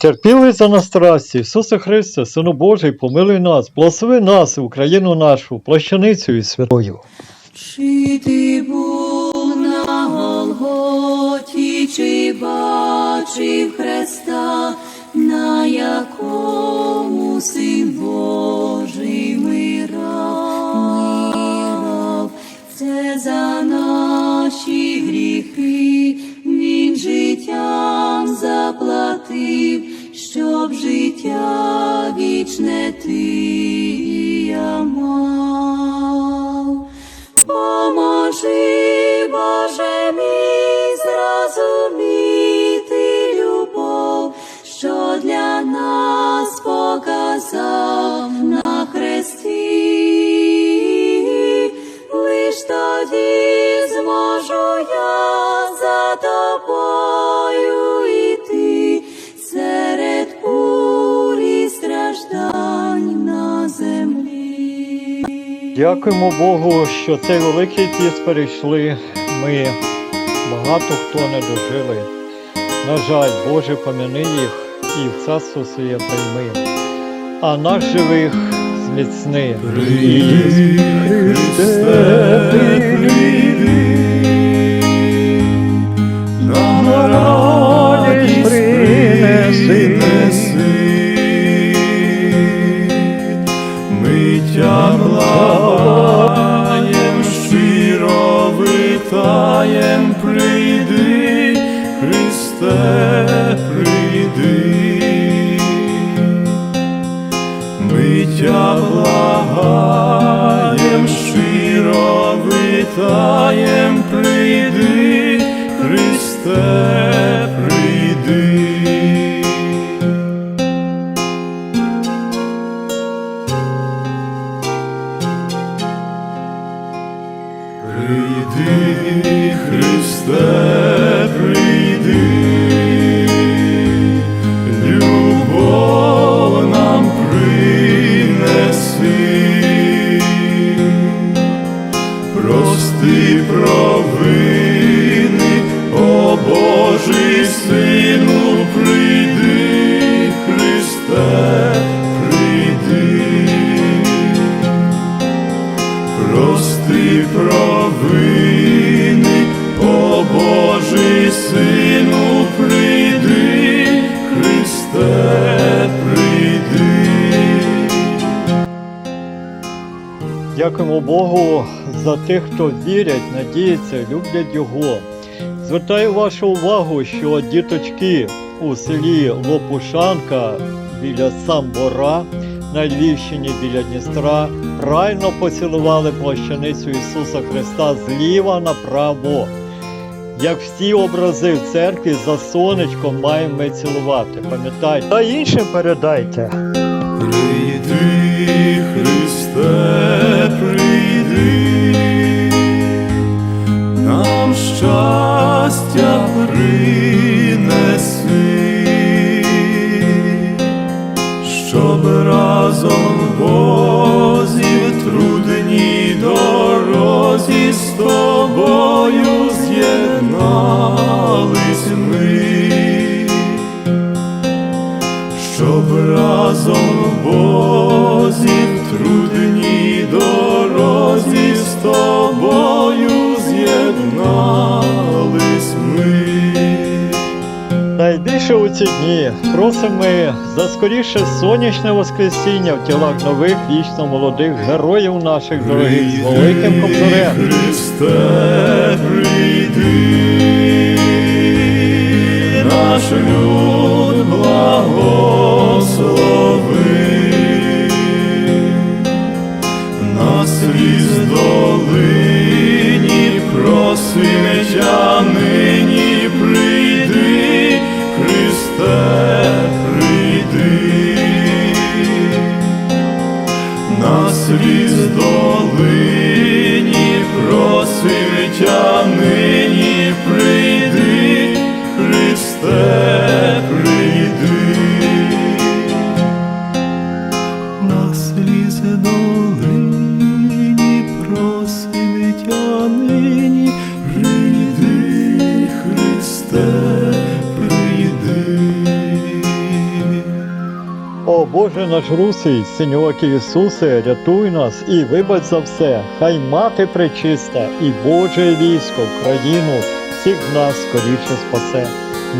Терпіли за нас страсті, Ісусе Христе, Сину Божий, помилуй нас, благослови нас, Україну нашу, плащаницю і святою. Чи ти був на Голготі, чи бачив Христа, на якому син Божий мирав, це за наші гріхи, він життям заплатив, життя вічне ти я мав. Дякуємо Богу, що цей великий піст перейшли. Ми багато хто не дожили. На жаль, Боже, помяни їх і в царство своє прийми. А нас живих зміцни. Христе, нам радість принеси, тих, хто вірять, надіються, люблять Його. Звертаю вашу увагу, що діточки у селі Лопушанка біля Самбора на Львівщині біля Дністра правильно поцілували плащаницю Ісуса Христа зліва направо. Як всі образи в церкві за сонечком маємо ми цілувати. Пам'ятайте. Та іншим передайте. Найбільше у ці дні. Просимо ми за скоріше сонячне воскресіння в тілах нових вічно молодих героїв наших дорогих з великим кобзарем. Христе, прийди, наш люд благослови, на сліз долині наш русий, синьоокий Ісусе, рятуй нас і вибач за все, хай мати пречиста і Боже військо країну всіх нас скоріше спасе.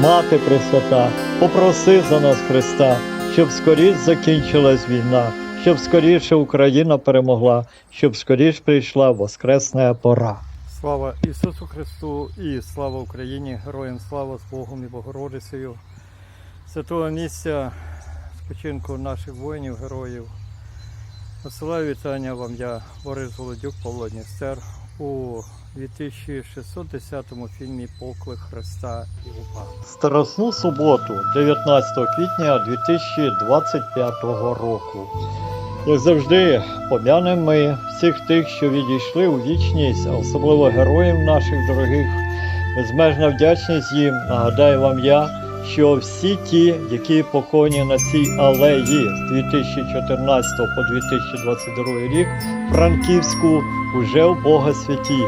Мати Пресвята, попроси за нас Христа, щоб скоріш закінчилась війна, щоб скоріше Україна перемогла, щоб скоріш прийшла воскресна пора. Слава Ісусу Христу і слава Україні, героям слава з Богом і Богородицею. Святого місця спочинку наших воїнів, героїв. Посилаю вітання вам я, Борис Володюк, Павло Дністер, у 2610 фільмі Поклик Христа і Упа. Страсну суботу, 19 квітня 2025 року. Як завжди, пом'янемо ми всіх тих, що відійшли у вічність, а особливо героїв наших дорогих. Безмежна вдячність їм. Нагадаю вам я, що всі ті, які поховані на цій алеї з 2014 по 2022 рік, Франківську, уже в Бога святі.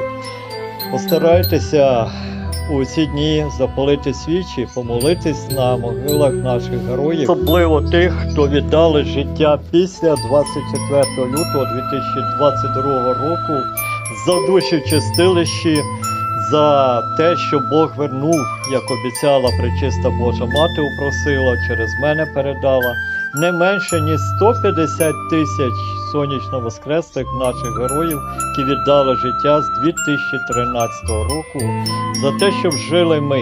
Постарайтеся у ці дні запалити свічі, помолитись на могилах наших героїв, особливо тих, хто віддали життя після 24 лютого 2022 року за душі в чистилищі, за те, що Бог вернув, як обіцяла пречиста Божа Мати, упросила, через мене передала не менше ніж 150 тисяч сонячно воскреслих наших героїв, які віддали життя з 2013 року за те, щоб жили ми,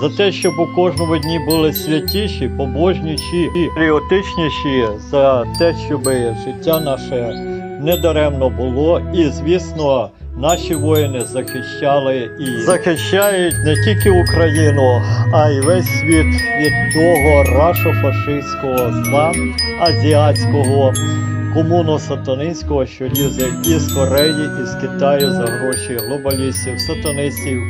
за те, щоб у кожному дні були святіші, побожніші і патріотичніші, за те, щоб життя наше недаремно було. І, звісно, наші воїни захищали і захищають не тільки Україну, а й весь світ від того рашо-фашистського зла азіатського комуно-сатанинського, що лізе із Кореї, із Китаю за гроші глобалістів, сатанистів.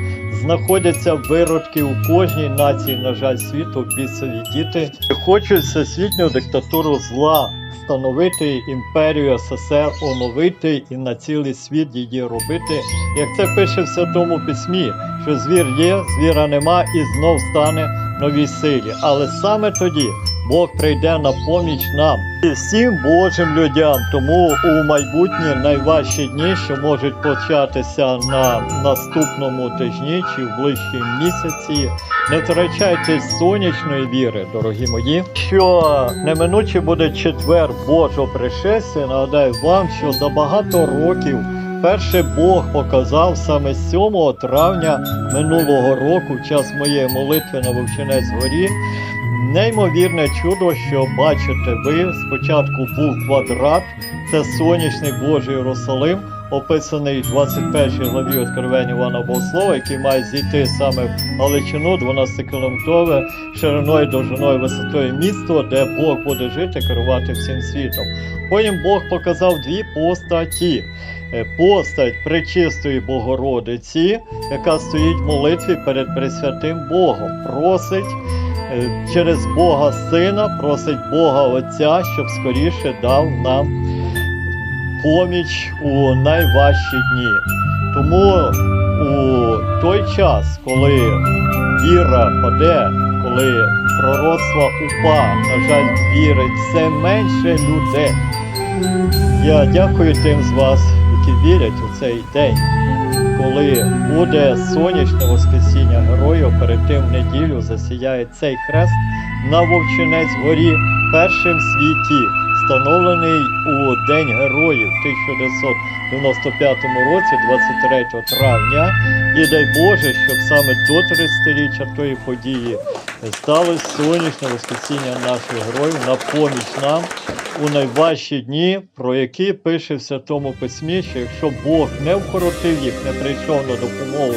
Знаходяться виродки у кожній нації, на жаль, світу, бісові діти. Хочуть всесвітню диктатуру зла встановити імперію СССР, оновити і на цілий світ її робити. Як це пише в Святому Письмі, що звір є, звіра нема і знов стане новій силі. Але саме тоді Бог прийде на поміч нам і всім Божим людям. Тому у майбутні найважчі дні, що можуть початися на наступному тижні чи в ближчі місяці. Не втрачайте сонячної віри, дорогі мої. Що неминуче буде четвер Божого пришестя. Нагадаю вам, що за багато років перше Бог показав саме 7 травня минулого року, в час моєї молитви на Вовчинець горі. Неймовірне чудо, що бачите ви. Спочатку був квадрат, це сонячний Божий Єрусалим, описаний в 21 главі Откровення Івана Богослова, який має зійти саме в Галичину, 12-кілометрове шириною, довжиною, висотою місто, де Бог буде жити, керувати всім світом. Потім Бог показав дві постаті. Е, Постать пречистої Богородиці, яка стоїть в молитві перед Пресвятим Богом, просить через Бога Сина, просить Бога Отця, щоб скоріше дав нам поміч у найважчі дні. Тому у той час, коли віра паде, коли пророцтва упа, на жаль, вірить все менше людей. Я дякую тим з вас, які вірять у цей день, коли буде сонячне воскресіння героїв, перед тим в неділю засіяє цей хрест на Вовчинець горі, першим світі, встановлений у День Героїв 1995 році, 23 травня. І дай Боже, щоб саме до 30-річчя тої події сталося сонячне воскресіння наших героїв на поміч нам у найважчі дні, про які пише в Святому Письмі, що якщо Бог не вкоротив їх, не прийшов на допомогу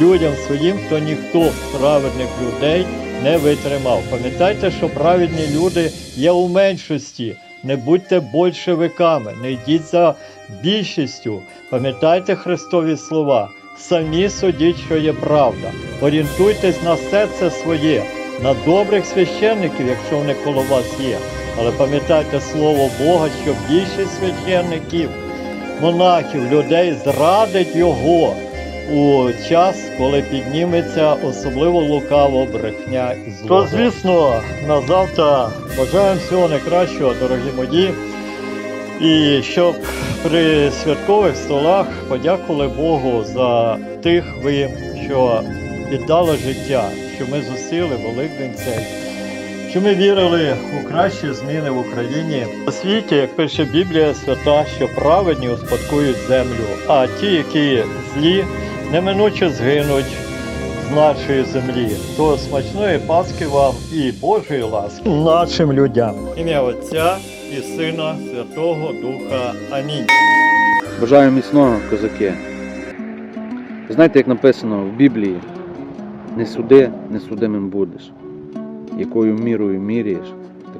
людям своїм, то ніхто з праведних людей не витримав. Пам'ятайте, що праведні люди є у меншості. Не будьте большевиками, не йдіть за більшістю. Пам'ятайте Христові слова. Самі судіть, що є правда. Орієнтуйтесь на серце своє, на добрих священників, якщо вони коло вас є. Але пам'ятайте слово Бога, що більшість священників, монахів, людей зрадить його. У час, коли підніметься особливо лукаво брехня і зло. То, звісно, на завтра бажаємо всього найкращого, дорогі мої. І щоб при святкових столах подякували Богу за тих ви, що віддали життя, що ми зустріли Великдень цей, що ми вірили у кращі зміни в Україні. У світі, як пише Біблія свята, що праведні успадкують землю, а ті, які злі, неминуче згинуть з нашої землі. То смачної Пасхи вам і Божої ласки нашим людям. Ім'я Отця і Сина Святого Духа. Амінь. Бажаю міцного, козаки. Знаєте, як написано в Біблії, не суди, не судимим будеш. Якою мірою міряєш,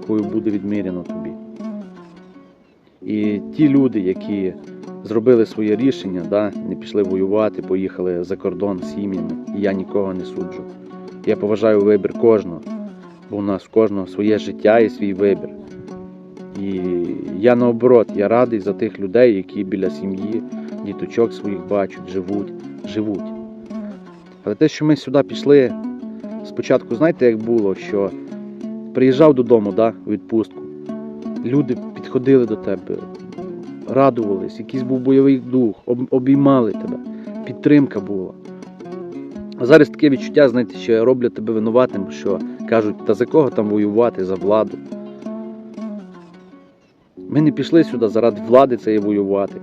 такою буде відміряно тобі. І ті люди, які зробили своє рішення, да, не пішли воювати, поїхали за кордон з сім'ями, і я нікого не суджу. Я поважаю вибір кожного, бо у нас кожного своє життя і свій вибір. І я наоборот, я радий за тих людей, які біля сім'ї, діточок своїх бачать, живуть, живуть. Але те, що ми сюди пішли, спочатку, знаєте, як було, що приїжджав додому да, у відпустку, люди підходили до тебе, радувались, якийсь був бойовий дух, обіймали тебе, підтримка була. А зараз таке відчуття, знаєте, що роблять тебе винуватим, що кажуть, та за кого там воювати, за владу. Ми не пішли сюди заради влади цієї воювати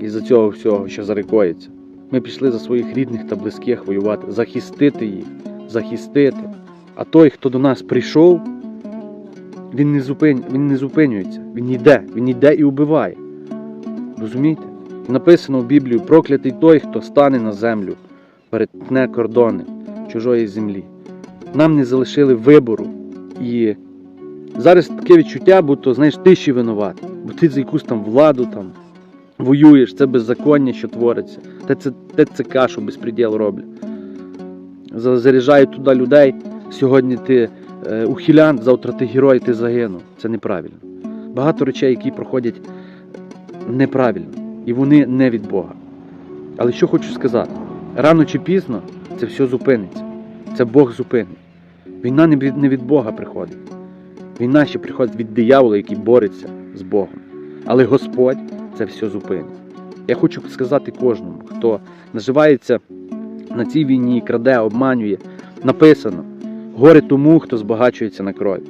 і за цього всього, що зарикується. Ми пішли за своїх рідних та близьких воювати, захистити їх, захистити. А той, хто до нас прийшов, він не зупинюється, він йде, він йде і убиває. Розумієте? Написано в Біблії: проклятий той, хто стане на землю, перетне кордони чужої землі. Нам не залишили вибору. І зараз таке відчуття, бо то, знаєш, ти ще винуватий, бо ти за якусь там владу там воюєш, це беззаконня, що твориться, те це що безпреділ роблять. За- Заряджають туди людей. Сьогодні ти е, ухилянт, завтра ти герой, ти загинув. Це неправильно. Багато речей, які проходять неправильно, і вони не від Бога. Але що хочу сказати: рано чи пізно це все зупиниться. Це Бог зупинить. Війна не від, Бога приходить. Війна ще приходить від диявола, який бореться з Богом. Але Господь це все зупинить. Я хочу сказати кожному, хто наживається на цій війні, краде, обманює. Написано: горе тому, хто збагачується на крові.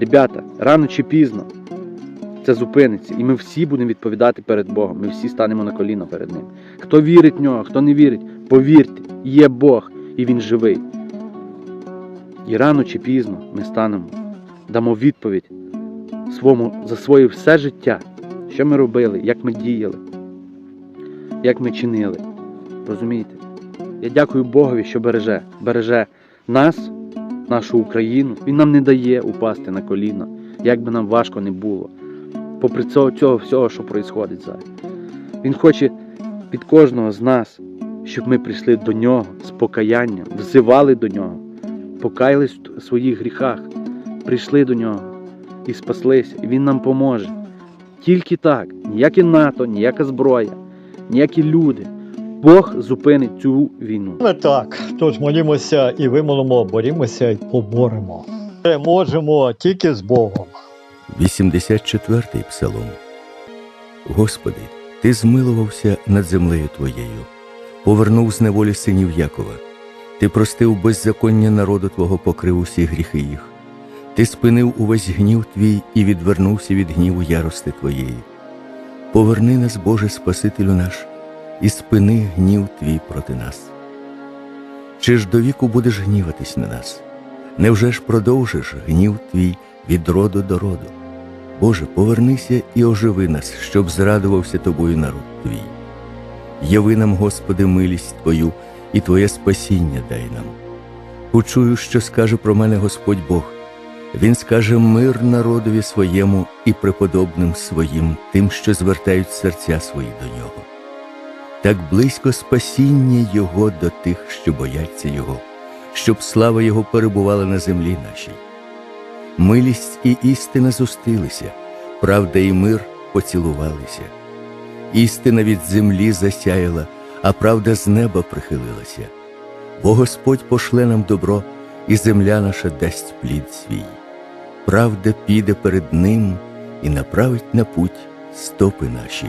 Ребята, рано чи пізно це зупиниться, і ми всі будемо відповідати перед Богом. Ми всі станемо на коліна перед Ним. Хто вірить в нього, хто не вірить, повірте, є Бог і Він живий. І рано чи пізно ми станемо, дамо відповідь своєму, за своє все життя, що ми робили, як ми діяли, як ми чинили. Розумієте? Я дякую Богові, що береже, береже нас, нашу Україну. Він нам не дає упасти на коліна, як би нам важко не було. Попри цього, цього всього, що відбувається зараз. Він хоче від кожного з нас, щоб ми прийшли до нього з покаянням, взивали до нього, покаялись в своїх гріхах, прийшли до нього і спаслися, і він нам поможе. Тільки так, ніяке НАТО, ніяка зброя, ніякі люди. Бог зупинить цю війну. Саме так. Тож молімося і вимолимо, борімося і поборемо. Переможемо тільки з Богом. 84-й псалом. Господи, Ти змилувався над землею Твоєю, повернув з неволі синів Якова. Ти простив беззаконня народу Твого, покрив усі гріхи їх. Ти спинив увесь гнів твій і відвернувся від гніву ярости Твоєї. Поверни нас, Боже Спасителю наш, і спини гнів Твій проти нас. Чи ж до віку будеш гніватись на нас? Невже ж продовжиш гнів твій від роду до роду? Боже, повернися і оживи нас, щоб зрадувався тобою народ твій. Яви нам, Господи, милість Твою і Твоє спасіння дай нам. Почую, що скаже про мене Господь Бог. Він скаже мир народові своєму і преподобним своїм, тим, що звертають серця свої до нього. Так близько спасіння Його до тих, що бояться Його, щоб слава Його перебувала на землі нашій. Милість і істина зустрілися, правда і мир поцілувалися. Істина від землі засяяла, а правда з неба прихилилася. Бо Господь пошле нам добро, і земля наша дасть плід свій. Правда піде перед ним і направить на путь стопи наші.